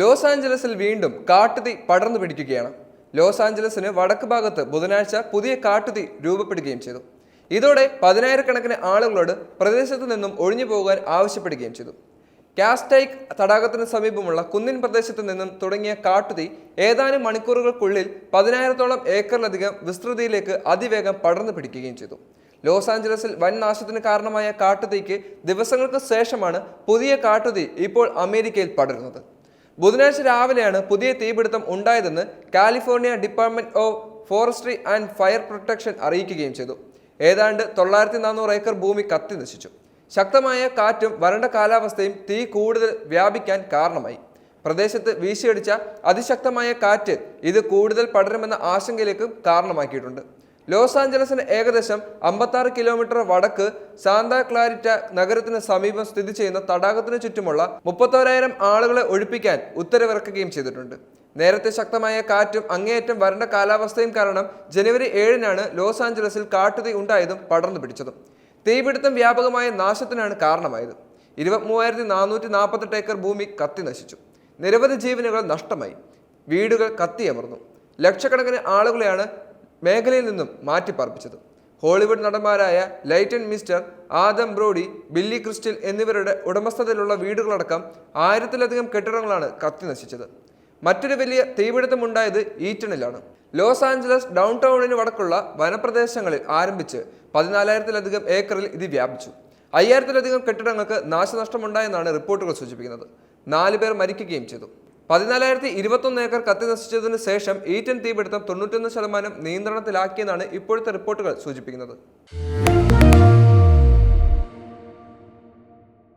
Loss ആഞ്ചലസിൽ വീണ്ടും കാട്ടുതീ പടർന്നു പിടിക്കുകയാണ്. ലോസ് ആഞ്ചലസിന് വടക്ക് ഭാഗത്ത് ബുധനാഴ്ച പുതിയ കാട്ടുതീ രൂപപ്പെടുകയും ചെയ്തു. ഇതോടെ പതിനായിരക്കണക്കിന് ആളുകളോട് പ്രദേശത്തു നിന്നും ഒഴിഞ്ഞു പോകാൻ ആവശ്യപ്പെടുകയും ചെയ്തു. കാസ്റ്റൈക്ക് തടാകത്തിന് സമീപമുള്ള കുന്നിൻ പ്രദേശത്ത് നിന്നും തുടങ്ങിയ കാട്ടുതീ ഏതാനും മണിക്കൂറുകൾക്കുള്ളിൽ പതിനായിരത്തോളം ഏക്കറിലധികം വിസ്തൃതിയിലേക്ക് അതിവേഗം പടർന്നു പിടിക്കുകയും ചെയ്തു. ലോസ് ആഞ്ചലസിൽ വൻ നാശത്തിന് കാരണമായ കാട്ടുതീക്ക് ദിവസങ്ങൾക്ക് ശേഷമാണ് പുതിയ കാട്ടുതീ ഇപ്പോൾ അമേരിക്കയിൽ പടരുന്നത്. ബുധനാഴ്ച രാവിലെയാണ് പുതിയ തീപിടുത്തം ഉണ്ടായതെന്ന് California department of forestry and fire protection അറിയിക്കുകയും ചെയ്തു. ഏതാണ്ട് തൊള്ളായിരത്തി നാനൂറ് ഏക്കർ ഭൂമി കത്തി നശിച്ചു. ശക്തമായ കാറ്റും വരണ്ട കാലാവസ്ഥയും തീ കൂടുതൽ വ്യാപിക്കാൻ കാരണമായി. പ്രദേശത്ത് വീശിയടിച്ച അതിശക്തമായ കാറ്റ് ഇത് കൂടുതൽ പടരുമെന്ന ആശങ്കയിലേക്കും കാരണമാക്കിയിട്ടുണ്ട്. ലോസ് ആഞ്ചലസിന് ഏകദേശം അമ്പത്താറ് കിലോമീറ്റർ വടക്ക് സാന്താ ക്ലാരിറ്റ നഗരത്തിന് സമീപം സ്ഥിതി ചെയ്യുന്ന തടാകത്തിന് ചുറ്റുമുള്ള മുപ്പത്തോരായിരം ആളുകളെ ഒഴിപ്പിക്കാൻ ഉത്തരവിറക്കുകയും ചെയ്തിട്ടുണ്ട്. നേരത്തെ ശക്തമായ കാറ്റും അങ്ങേയറ്റം വരണ്ട കാലാവസ്ഥയും കാരണം ജനുവരി ഏഴിനാണ് ലോസ് ആഞ്ചലസിൽ കാട്ടുതീ ഉണ്ടായതും പടർന്നു പിടിച്ചതും. തീപിടുത്തം വ്യാപകമായ നാശത്തിനാണ് കാരണമായത്. ഇരുപത്തിമൂവായിരത്തി നാനൂറ്റി നാൽപ്പത്തെട്ട് ഏക്കർ ഭൂമി കത്തി നശിച്ചു. നിരവധി ജീവനുകൾ നഷ്ടമായി. വീടുകൾ കത്തിയമർന്നു. ലക്ഷക്കണക്കിന് ആളുകളെയാണ് മേഖലയിൽ നിന്നും മാറ്റിപ്പാർപ്പിച്ചത് Hollywood നടന്മാരായ Leighton Meester Adam Brody Billy Crystal എന്നിവരുടെ ഉടമസ്ഥതയിലുള്ള വീടുകളടക്കം ആയിരത്തിലധികം കെട്ടിടങ്ങളാണ് കത്തി നശിച്ചത്. മറ്റൊരു വലിയ തീപിടുത്തമുണ്ടായത് ഈറ്റണിലാണ്. ലോസ് ആഞ്ചലസ് ഡൗൺ ടൗണിന് വടക്കുള്ള വനപ്രദേശങ്ങളിൽ ആരംഭിച്ച് പതിനാലായിരത്തിലധികം ഏക്കറിൽ ഇത് വ്യാപിച്ചു. അയ്യായിരത്തിലധികം കെട്ടിടങ്ങൾക്ക് നാശനഷ്ടമുണ്ടായെന്നാണ് റിപ്പോർട്ടുകൾ സൂചിപ്പിക്കുന്നത്. നാല് പേർ മരിക്കുകയും ചെയ്തു. പതിനാലായിരത്തി ഇരുപത്തൊന്ന് ഏക്കർ കത്തി നശിച്ചതിന് ശേഷം ഈറ്റൻ തീപിടുത്തം തൊണ്ണൂറ്റൊന്ന് ശതമാനം നിയന്ത്രണത്തിലാക്കിയെന്നാണ് ഇപ്പോഴത്തെ റിപ്പോർട്ടുകൾ സൂചിപ്പിക്കുന്നത്.